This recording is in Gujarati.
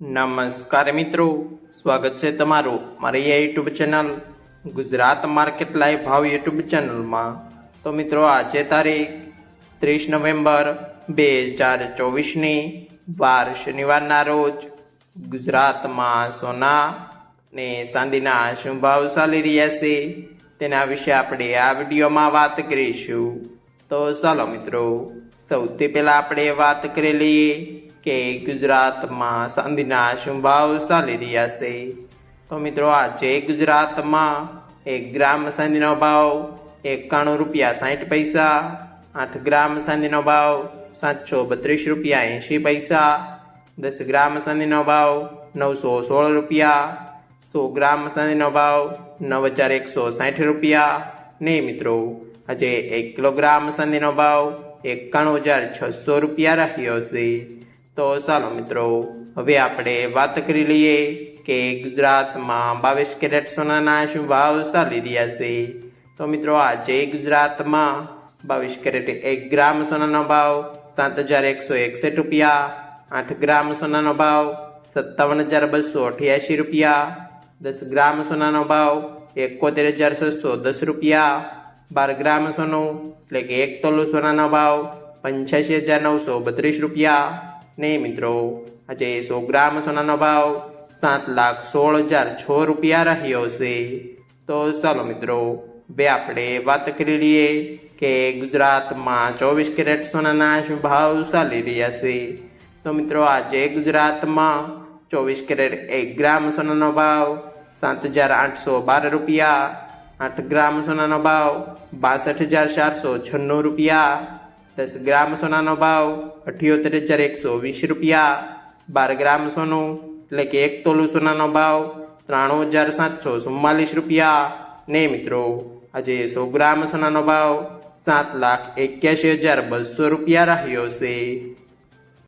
નમસ્કાર મિત્રો, સ્વાગત છે તમારું મારી YouTube channel Gujarat market live ભાવ યુટ્યુબ ચેનલમાં તો મિત્રો, આજે તારીખ ત્રીસ નવેમ્બર બે હજાર ચોવીસની વાર શનિવારના રોજ ગુજરાતમાં સોના ને ચાંદીના શું ભાવ ચાલી રહ્યા છે તેના વિશે આપણે આ વિડીયોમાં વાત કરીશું. તો ચાલો મિત્રો, સૌથી પહેલાં આપણે વાત કરી લઈએ કે ગુજરાતમાં સાંધીના શુંભાવ ચાલી રહ્યા છે. તો મિત્રો, આજે ગુજરાતમાં એક ગ્રામ સાંધીનો ભાવ એકાણું રૂપિયા સાઠ પૈસા, આઠ ગ્રામ સાંધીનો ભાવ સાતસો બત્રીસ રૂપિયા એંશી પૈસા, દસ ગ્રામ સાંધીનો ભાવ નવસો સોળ રૂપિયા, સો ગ્રામ સાંધીનો ભાવ નવ હજાર એકસો સાઠ રૂપિયા. ને મિત્રો, આજે એક કિલોગ્રામ સાંધીનો ભાવ એકાણું હજાર છસો રૂપિયા રહ્યો છે. તો ચાલો મિત્રો, હવે આપણે વાત કરી લઈએ કે ગુજરાતમાં બાવીસ કેરેટ સોનાના શું ભાવ ચાલી રહ્યા છે. તો મિત્રો, આજે ગુજરાતમાં બાવીસ કેરેટ એક ગ્રામ સોનાનો ભાવ સાત હજાર એકસો એકસઠ રૂપિયા, આઠ ગ્રામ સોનાનો ભાવ સત્તાવન હજાર બસો અઠ્યાસી રૂપિયા, દસ ગ્રામ સોનાનો ભાવ એકોતેર હજાર છસો દસ રૂપિયા, બાર ગ્રામ સોનું એટલે કે એક તોલું સોનાનો ભાવ પંચ્યાસી હજાર નવસો બત્રીસ રૂપિયા ને મિત્રો, આજે સો ગ્રામ સોનાનો ભાવ સાત લાખ સોળ હજાર છ રૂપિયા રહ્યો છે. તો ચાલો મિત્રો, હવે આપણે વાત કરી લઈએ કે ગુજરાતમાં ચોવીસ કેરેટ સોનાના ભાવ ચાલી રહ્યા છે. તો મિત્રો, આજે ગુજરાતમાં ચોવીસ કેરેટ એક ગ્રામ સોનાનો ભાવ સાત હજાર આઠસો બાર રૂપિયા, આઠ ગ્રામ સોનાનો ભાવ બાસઠ હજાર ચારસો છન્નું રૂપિયા દસ ગ્રામ સોનાનો ભાવ અઠ્યોતેર હજાર એકસો વીસ રૂપિયા. બાર ગ્રામ સોનું એટલે કે એક તોલું સોનાનો ભાવ ત્રાણું હજાર સાતસો ચુમ્માલીસ રૂપિયા. ને મિત્રો, આજે સો ગ્રામ સોનાનો ભાવ સાત લાખ એક્યાસી હજાર બસો રૂપિયા રહ્યો છે.